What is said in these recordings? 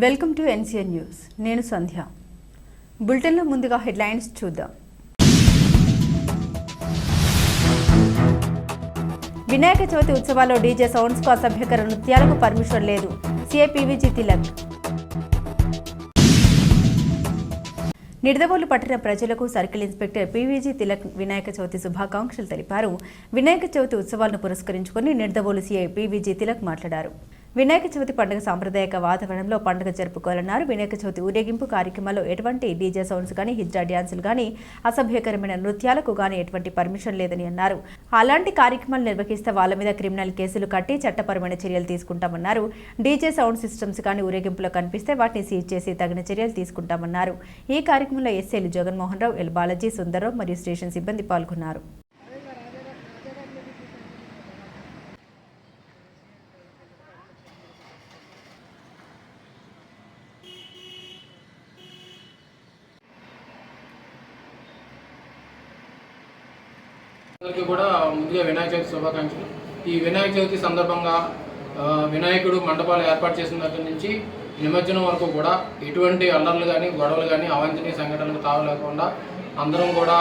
Welcome to NCN news. నేను సంధ్య. బులెటిన్లో ముందుగా హెడ్లైన్స్ చూద్దాం. వినాయక చవితి ఉత్సవాల్లో డీజే సౌండ్స్కు అసభ్యకర నృత్యాలకు పర్మిషన్ లేదు. సిఏపీవీజీ తిలక్. నిడదవోలు పట్టణ ప్రజలకు circle inspector PVG Tilak Vinayaka Chavithi శుభాకాంక్షలు తెలిపారు. వినాయక చవితి ఉత్సవాలను పురస్కరించుకుని నిడదవోలు సీఐ పీవీజీ తిలక్ మాట్లాడారు. వినాయక చవితి పండుగ సాంప్రదాయక వాతావరణంలో పండుగ జరుపుకోవాలన్నారు. వినాయక చవితి ఊరేగింపు కార్యక్రమాల్లో ఎటువంటి డీజే సౌండ్స్ కానీ హిజ్జా డ్యాన్సులు కానీ అసభ్యకరమైన నృత్యాలకు కానీ ఎటువంటి పర్మిషన్ లేదని అన్నారు. అలాంటి కార్యక్రమాలు నిర్వహిస్తే వాళ్ళ మీద క్రిమినల్ కేసులు కట్టి చట్టపరమైన చర్యలు తీసుకుంటామన్నారు. డీజే సౌండ్ సిస్టమ్స్ కానీ ఊరేగింపులో కనిపిస్తే వాటిని సీజ్ చేసి తగిన చర్యలు తీసుకుంటామన్నారు. ఈ కార్యక్రమంలో ఎస్ఏలు జగన్మోహన్ రావు ఎల్ బాలాజీ సుందర్రావు మరియు స్టేషన్ సిబ్బంది పాల్గొన్నారు. అందరికీ కూడా ముందుగా వినాయక చవితి శుభాకాంక్షలు. ఈ వినాయక చవితి సందర్భంగా వినాయకుడు మండపాలు ఏర్పాటు చేసిన దగ్గర నుంచి నిమజ్జనం వరకు కూడా ఎటువంటి అల్లర్లు కానీ గొడవలు కానీ అవాంఛనీయ సంఘటనలకు తావలేకుండా అందరం కూడా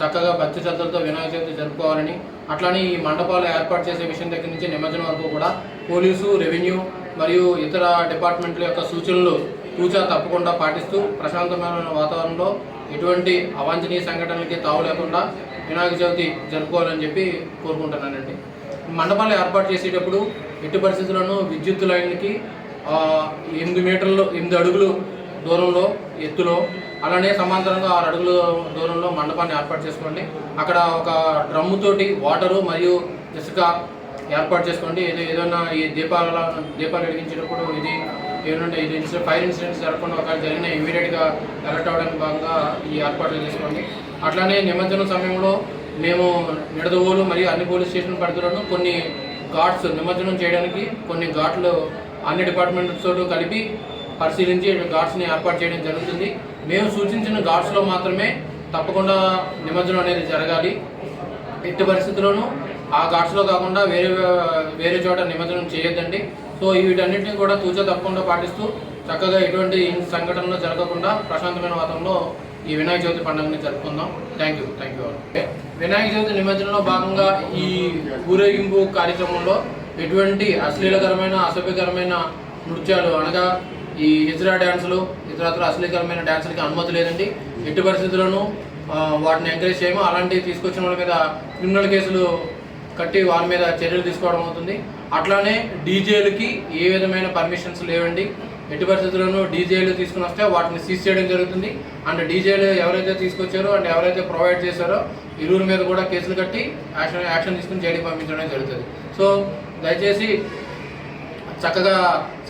చక్కగా భక్తి శ్రద్ధలతో వినాయక చవితి జరుపుకోవాలని అట్లానే ఈ మండపాలు ఏర్పాటు చేసే విషయం దగ్గర నుంచి నిమజ్జనం వరకు కూడా పోలీసు రెవెన్యూ మరియు ఇతర డిపార్ట్మెంట్ల యొక్క సూచనలు తూచా తప్పకుండా పాటిస్తూ ప్రశాంతమైన వాతావరణంలో ఎటువంటి అవాంఛనీయ సంఘటనలకి తావు లేకుండా వినాయక చవితి జరుపుకోవాలని చెప్పి కోరుకుంటున్నానండి. మండపాలు ఏర్పాటు చేసేటప్పుడు ఎట్టి పరిస్థితుల్లోనూ విద్యుత్ లైన్కి ఎనిమిది మీటర్లు ఎనిమిది అడుగులు దూరంలో ఎత్తులో అలానే సమాంతరంగా ఆరు అడుగుల దూరంలో మండపాన్ని ఏర్పాటు చేసుకోండి. అక్కడ ఒక డ్రమ్ముతోటి వాటరు మరియు ఇసుక ఏర్పాటు చేసుకోండి. ఏదో ఏదైనా ఈ దీపాల దీపాలు వెలిగించేటప్పుడు ఇది ఏమంటే ఇది ఇన్సిడెంట్ ఫైర్ ఇన్సిడెంట్స్ జరగకుండా ఒకవేళ జరిగిన ఇమీడియట్గా అలర్ట్ అవ్వడానికి భాగంగా ఈ ఏర్పాట్లు చేసుకోండి. అట్లానే నిమజ్జనం సమయంలో మేము నిడదవోలు మరియు అన్ని పోలీస్ స్టేషన్ పరిధిలోనూ కొన్ని ఘాట్స్ నిమజ్జనం చేయడానికి కొన్ని ఘాట్లు అన్ని డిపార్ట్మెంట్స్ కలిపి పరిశీలించి ఘాట్స్ని ఏర్పాటు చేయడం జరుగుతుంది. మేము సూచించిన ఘాట్స్లో మాత్రమే తప్పకుండా నిమజ్జనం అనేది జరగాలి. ఎట్టి పరిస్థితుల్లోనూ ఆ ఘాట్స్లో కాకుండా వేరే వేరే చోట నిమజ్జనం చేయొద్దండి. సో వీటన్నిటిని కూడా తూచ తప్పకుండా పాటిస్తూ చక్కగా ఎటువంటి సంఘటనలు జరగకుండా ప్రశాంతమైన వాతావరణంలో ఈ వినాయక చవితి పండుగని జరుపుకుందాం. Thank you thank you Vinayaka Chavithi నిమజ్జనంలో భాగంగా ఈ ఊరేగింపు కార్యక్రమంలో ఎటువంటి అశ్లీలకరమైన అసభ్యకరమైన నృత్యాలు అనగా ఈ ఇజ్రా డ్యాన్సులు ఇతరత్ర అశ్లీకరమైన డ్యాన్సులకి అనుమతి లేదండి. ఎట్టి పరిస్థితుల్లోనూ వాటిని ఎంకరేజ్ చేయము. అలాంటివి తీసుకొచ్చిన వాళ్ళ మీద క్రిమినల్ కేసులు కట్టి వారి మీద చర్యలు తీసుకోవడం అవుతుంది. అట్లానే డీజేలకి ఏ విధమైన పర్మిషన్స్ లేవండి. ఎట్టి పరిస్థితుల్లోనూ డీజేలు తీసుకుని వస్తే వాటిని సీజ్ చేయడం జరుగుతుంది. అండ్ డీజేలు ఎవరైతే తీసుకొచ్చారో అండ్ ఎవరైతే ప్రొవైడ్ చేశారో ఇరువురి మీద కూడా కేసులు కట్టి యాక్షన్ యాక్షన్ తీసుకుని జైలుకి పంపించడం జరుగుతుంది. సో దయచేసి చక్కగా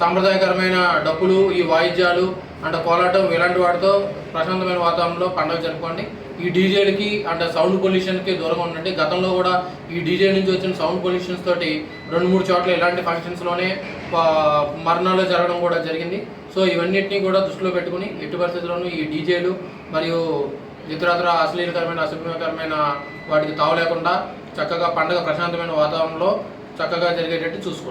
సాంప్రదాయకరమైన డప్పులు ఈ వాయిద్యాలు అంటే కోలాటం ఇలాంటి వాటితో ప్రశాంతమైన వాతావరణంలో పండుగ జరుపుకోండి. ఈ డీజేలకి అంటే సౌండ్ పొల్యూషన్కి దూరంగా ఉండండి. గతంలో కూడా ఈ డీజే నుంచి వచ్చిన సౌండ్ పొల్యూషన్స్ తోటి రెండు మూడు చోట్ల ఇలాంటి ఫంక్షన్స్లోనే మరణాలు జరగడం కూడా జరిగింది. సో ఇవన్నిటిని కూడా దృష్టిలో పెట్టుకుని ఎట్టి పరిస్థితుల్లోనూ ఈ డీజేలు మరియు ఇతరత్ర అశ్లీలకరమైన అసభ్యకరమైన వాటికి తావు లేకుండా చక్కగా పండగ ప్రశాంతమైన వాతావరణంలో చక్కగా జరిగేటట్టు చూసుకోండి.